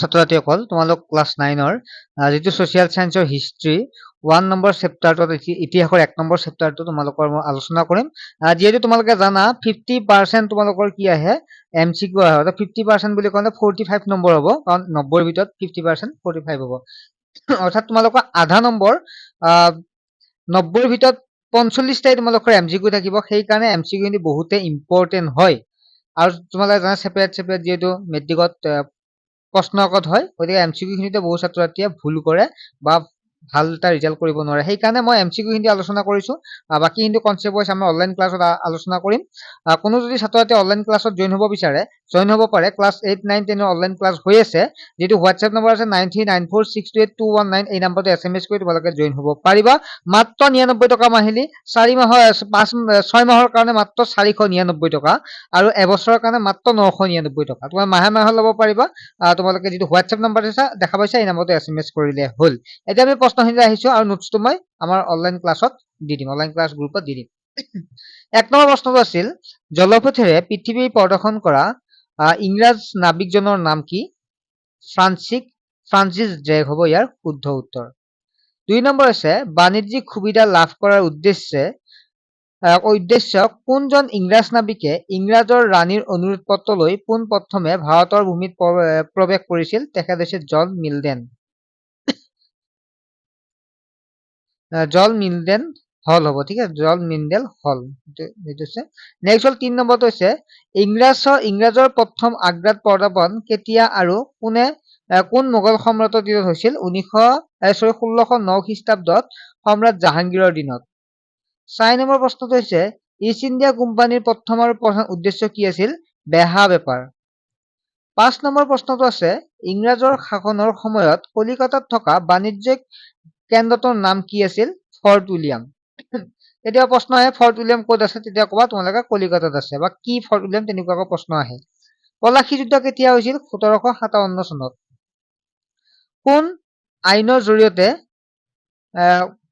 ছাত্ৰ ছাত্ৰীসকল তোমালোক ক্লাছ নাইনৰ যিটো ছচিয়েল চায়েন্সৰ হিষ্ট্ৰী ওৱান নম্বৰ চেপ্টাৰটোত ইতিহাসৰ এক নম্বৰ চেপ্টাৰটো তোমালোকৰ মই আলোচনা কৰিম। যিহেতু তোমালোকে জানা ফিফটি পাৰ্চেণ্ট তোমালোকৰ কি আহে? এম চি কিউ আহে। ফিফটি পাৰ্চেণ্ট বুলি ক'লে ফৰ্টি ফাইভ নম্বৰ হ'ব কাৰণ নব্বৈৰ ভিতৰত ফিফটি পাৰ্চেণ্ট ফৰ্টি ফাইভ হ'ব। অৰ্থাৎ তোমালোকৰ আধা নম্বৰ নব্বৈৰ ভিতৰত পঞ্চল্লিছটাই তোমালোকৰ এম চি কিউ থাকিব সেইকাৰণে এম চি কিউ কিন্তু বহুতে ইম্পৰ্টেণ্ট হয়। আৰু তোমালোকে জানা ছেপাৰেট ছেপাৰেট যিহেতু মেট্ৰিকত আহ, প্ৰশ্নকাকত হয় গতিকে এম চি কিউ খিনিতে বহু ছাত্ৰ ছাত্ৰীয়ে ভুল কৰে বা ভাল এটা ৰিজাল্ট কৰিব নোৱাৰে। সেইকাৰণে মই এম চি কিউ খিনি আলোচনা কৰিছো। বাকী কিন্তু কনচেপ্ট ৱাইজ আমি অনলাইন ক্লাছত আলোচনা কৰিম। কোনো যদি ছাত্ৰ ছাত্ৰী অনলাইন ক্লাছত জইন হ'ব বিচাৰে জইন হ'ব পাৰে। ক্লাছ এইট নাইন টেনৰ অনলাইন ক্লাছ হৈ আছে। যিটো হোৱাটছএপ নম্বৰ আছে nine three nine four six two eight two one nine এই নম্বৰটো এছ এম এছ কৰি তোমালোকে জইন হ'ব পাৰিবা। মাত্ৰ নিৰানব্বৈ টকা মাহিলী। চাৰি মাহৰ, পাঁচ, ছয় মাহৰ কাৰণে মাত্ৰ চাৰিশ নিৰানব্বৈ টকা। আৰু এবছৰৰ কাৰণে মাত্ৰ নশ নিৰানব্বৈ টকা। তোমাৰ মাহে মাহে ল'ব পাৰিবা। তোমালোকে যিটো হোৱাটছএপ নম্বৰ দিছা, দেখা পাইছা, এই নম্বৰটো এছ এম এছ কৰিলে হ'ল। এতিয়া আমি প্ৰশ্নখিনি আহিছো। আৰু নোটছটো মই আমাৰ অনলাইন ক্লাছত দি দিম। অনলাইন ক্লাছ গ্ৰুপত দি দিম। এক নম্বৰ প্ৰশ্নটো আছিল, জলপথেৰে পৃথিৱী প্ৰদৰ্শন কৰা ইংৰাজ নাবিকজনৰ নাম কি? ফ্ৰান্সিক ফ্ৰান্সিছ ড্ৰেগ হ'ব ইয়াৰ শুদ্ধ উত্তৰ দুই নম্বৰ আছে, বাণিজ্যিক সুবিধা লাভ কৰাৰ উদ্দেশ্যে উদ্দেশ্য কোনজন ইংৰাজ নাবিকে ইংৰাজৰ ৰাণীৰ অনুৰোধ পত্ৰ লৈ পোনপ্ৰথমে ভাৰতৰ ভূমিত প্ৰৱেশ কৰিছিল তেখেত হৈছে জন মিলডেন। জল মিলডেন হল হ'ব ঠিক আছে? জল মিলডেন হল। এইটো- হৈছে নেক্সট হ'ল তিন নম্বৰটো হৈছে ইংৰাজৰ ইংৰাজৰ প্ৰথম আগ্ৰাত পদাৰ্পণ কেতিয়া আৰু কোনে কোন মোগল সম্ৰাটৰ দিনত হৈছিল? উনৈশ চৰি ষোল্লশ ন খ্ৰীষ্টাব্দত সম্ৰাট জাহাংগীৰৰ দিনত। চাৰি নম্বৰ প্ৰশ্নটো হৈছে ইষ্ট ইণ্ডিয়া কোম্পানীৰ প্ৰথম আৰু প্ৰধান উদ্দেশ্য কি আছিল? বেহা বেপাৰ। পাঁচ নম্বৰ প্ৰশ্নটো আছে ইংৰাজৰ শাসনৰ সময়ত কলিকতাত থকা বাণিজ্যিক কেন্দ্ৰটোৰ নাম কি আছিল? Fort William. তেতিয়া প্ৰশ্ন আহে ফৰ্ট উইলিয়াম ক'ত আছে? তেতিয়া ক'বা তোমালোকে কলিকতাত আছে। বা কি ফৰ্ট উইলিয়াম তেনেকুৱাকৈ প্ৰশ্ন আহে। পলাশী যুদ্ধ কেতিয়া হৈছিল? সোতৰশ সাতাৱন্ন চনত। কোন আইনৰ জৰিয়তে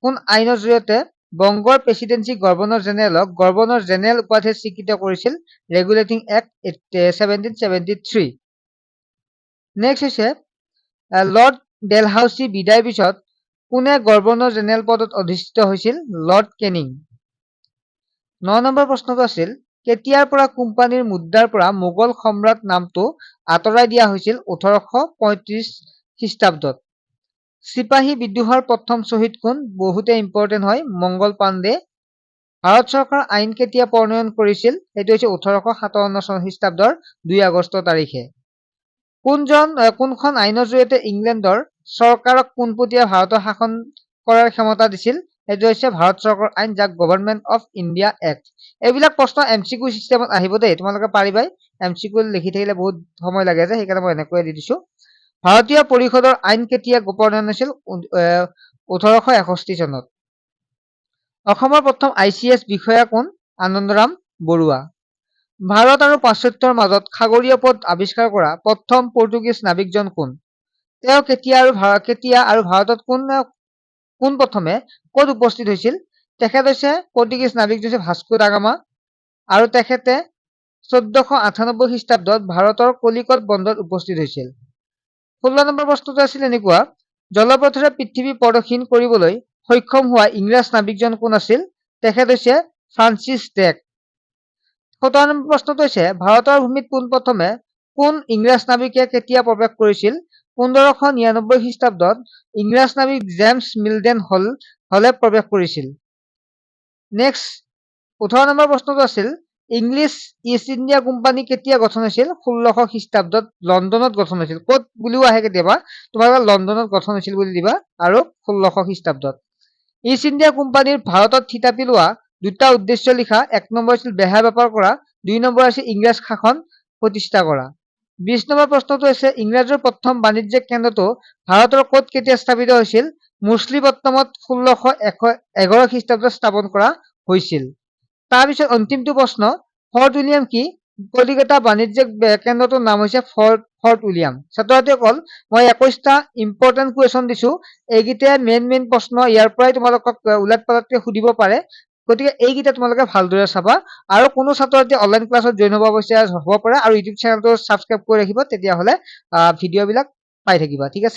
কোন আইনৰ জৰিয়তে বংগৰ প্ৰেচিডেঞ্চি গভৰ্ণৰ জেনেৰেলক গভৰ্ণৰ জেনেৰেল উপাধি স্বীকৃত কৰিছিল? Regulating act seventeen seventy three. Next হৈছে লৰ্ড ডেলহাউচি বিদায়ৰ পিছত কোনে গভৰ্ণৰ জেনেৰেল পদত অধিষ্ঠিত হৈছিল? Lord Canning. ন নম্বৰ প্ৰশ্নটো আছিল কেতিয়াৰ পৰা কোম্পানীৰ মুদ্ৰাৰ পৰা মোগল সম্ৰাট নামটো আঁতৰাই দিয়া হৈছিল ওঠৰশ পঁয়ত্ৰিশ খ্ৰীষ্টাব্দত? চিপাহী বিদ্ৰোহৰ প্ৰথম শ্বহীদ কোন? বহুতে ইম্পৰ্টেণ্ট হয় মংগল পাণ্ডে। ভাৰত চৰকাৰৰ আইন কেতিয়া প্ৰণয়ন কৰিছিল? সেইটো হৈছে ওঠৰশ সাতাৱন্ন চন খ্ৰীষ্টাব্দৰ দুই আগষ্ট তাৰিখে। কোনজন কোনখন আইনৰ জৰিয়তে ইংলেণ্ডৰ চৰকাৰক পোনপটীয়া ভাৰতৰ শাসন কৰাৰ ক্ষমতা দিছিল? সেইটো হৈছে ভাৰত চৰকাৰৰ আইন যাক গভৰ্ণমেণ্ট অফ ইণ্ডিয়া এক্ট এইবিলাক প্ৰশ্ন এম চি কিউ চিষ্টেমত আহিব দেই তোমালোকে পাৰিবাই। এম চি কিউ লিখি থাকিলে বহুত সময় লাগে যে সেইকাৰণে মই এনেকৈ দি দিছো। ভাৰতীয় পৰিষদৰ আইন কেতিয়া প্ৰণয়ন হৈছিল ওঠৰশ এষষ্ঠি চনত। অসমৰ প্ৰথম আই চি এছ বিষয়া কোন? আনন্দৰাম বৰুৱা। ভাৰত আৰু পাশ্চাত্যৰ মাজত সাগৰীয় পথ আৱিষ্কাৰ কৰা প্ৰথম পৰ্তুগীজ নাবিকজন কোন? তেওঁ কেতিয়া আৰু কেতিয়া আৰু ভাৰতত কোন কোন প্ৰথমে, ক'ত উপস্থিত হৈছিল? তেখেত হৈছে পৰ্তুগীজ নাবিক হৈছে ভাস্কো ডাগামা আৰু তেখেতে চৈধ্যশ আঠানব্বৈ খ্ৰীষ্টাব্দত ভাৰতৰ কলিকত বন্দৰত উপস্থিত হৈছিল। ষোল্ল নম্বৰ প্ৰশ্নটো আছিল এনেকুৱা, জলপথেৰে পৃথিৱী প্ৰদক্ষিণ কৰিবলৈ সক্ষম হোৱা ইংৰাজ নাবিকজন কোন আছিল? তেখেত হৈছে ফ্ৰান্সিছ ড্ৰেক সোতৰ নম্বৰ প্ৰশ্নটো হৈছে, ভাৰতৰ ভূমিত পোনপ্ৰথমে কোন ইংৰাজ নাবিকে কেতিয়া প্ৰৱেশ কৰিছিল? পোন্ধৰশ নিৰানব্বৈ খ্ৰীষ্টাব্দত ইংৰাজ নাবিক জেমছ মিলডেন হল হলে প্ৰৱেশ কৰিছিল। নেক্সট ওঠৰ নম্বৰ প্ৰশ্নটো আছিল ইংলিছ ইষ্ট ইণ্ডিয়া কোম্পানী কেতিয়া গঠন হৈছিল? ষোল্লশ খ্ৰীষ্টাব্দত লণ্ডনত গঠন হৈছিল। ক'ত বুলিও আহে কেতিয়াবা তোমালোকে লণ্ডনত গঠন হৈছিল বুলি দিবা আৰু ষোল্লশ খ্ৰীষ্টাব্দত। ইষ্ট ইণ্ডিয়া কোম্পানীৰ ভাৰতত থিতাপি লোৱা দুটা উদ্দেশ্য লিখা এক নম্বৰ আছিল বেহা বেপাৰ কৰা দুই নম্বৰ আছিল ইংৰাজ শাসন প্ৰতিষ্ঠা কৰা। বিশ নম্বৰ প্ৰশ্নটো হৈছে ইংৰাজৰ প্ৰথম বাণিজ্যিক কেন্দ্ৰটো ভাৰতৰ ক'ত কেতিয়া স্থাপিত হৈছিল? মুছলিপট্টমত ষোল্লশ এশ এঘাৰ খ্ৰীষ্টাব্দত স্থাপন কৰা হৈছিল। তাৰপিছত অন্তিমটো প্ৰশ্ন ফৰ্ট উইলিয়াম কি? কলিকতা বাণিজ্যিক কেন্দ্ৰটোৰ নাম হৈছে ফৰ্ট ফৰ্ট উইলিয়াম। ছাত্ৰ ছাত্ৰীসকল মই একৈশটা ইম্পৰ্টেণ্ট কুৱেশ্যন দিছো। এইকেইটাই মেইন মেইন প্ৰশ্ন। ইয়াৰ পৰাই তোমালোকক ওলট পালটকে সুধিব পাৰে। গতিকে এইকেইটা তোমালোকে ভালদৰে চাবা। আৰু কোনো ছাত্ৰ ছাত্ৰী অনলাইন ক্লাছত জইন হ'ব বিচাৰে হ'ব পাৰে। আৰু ইউটিউব চেনেলটো ছাবস্ক্ৰাইব কৰি ৰাখিব। তেতিয়াহ'লে ভিডিঅ'বিলাক পাই থাকিবা। ঠিক আছে?